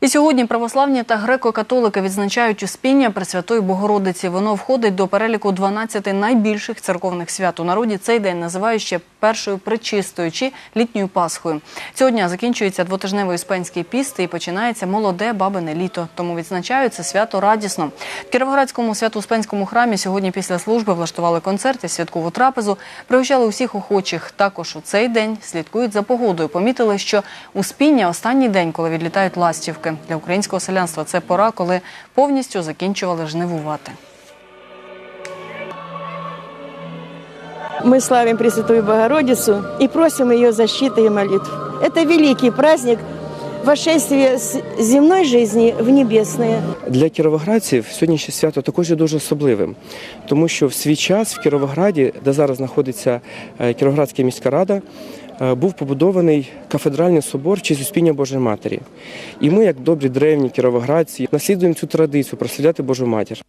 І сьогодні православні та греко-католики відзначають Успіння Пресвятої Богородиці. Воно входить до переліку 12 найбільших церковних свят. У народі цей день називають ще першою причистою чи літньою Пасхою. Цього дня закінчується двотижневий успенський піст і починається молоде бабине літо. Тому відзначають це свято радісно. В Кіровоградському свято-успенському храмі сьогодні після служби влаштували концерт і святкову трапезу. Пригощали усіх охочих. Також у цей день слідкують за погодою. Помітили, що Успіння – останній день, коли відлітають ластівки Для українського селянства це пора, коли повністю закінчували жнивувати. Мы славим Пресвятую Богородицу и просим ее защиты и молитв. Это великий праздник вошествия с земной жизни в небесное. Для кіровоградців сьогоднішнє свято також є дуже особливим, тому що в свій час в Кіровограді, де зараз знаходиться е, Кіровоградська міська рада, е, був побудований кафедральний собор чи Успіння Божої Матері. І ми, як добрі древні кіровоградці, наслідуємо цю традицію прославляти Божу матір.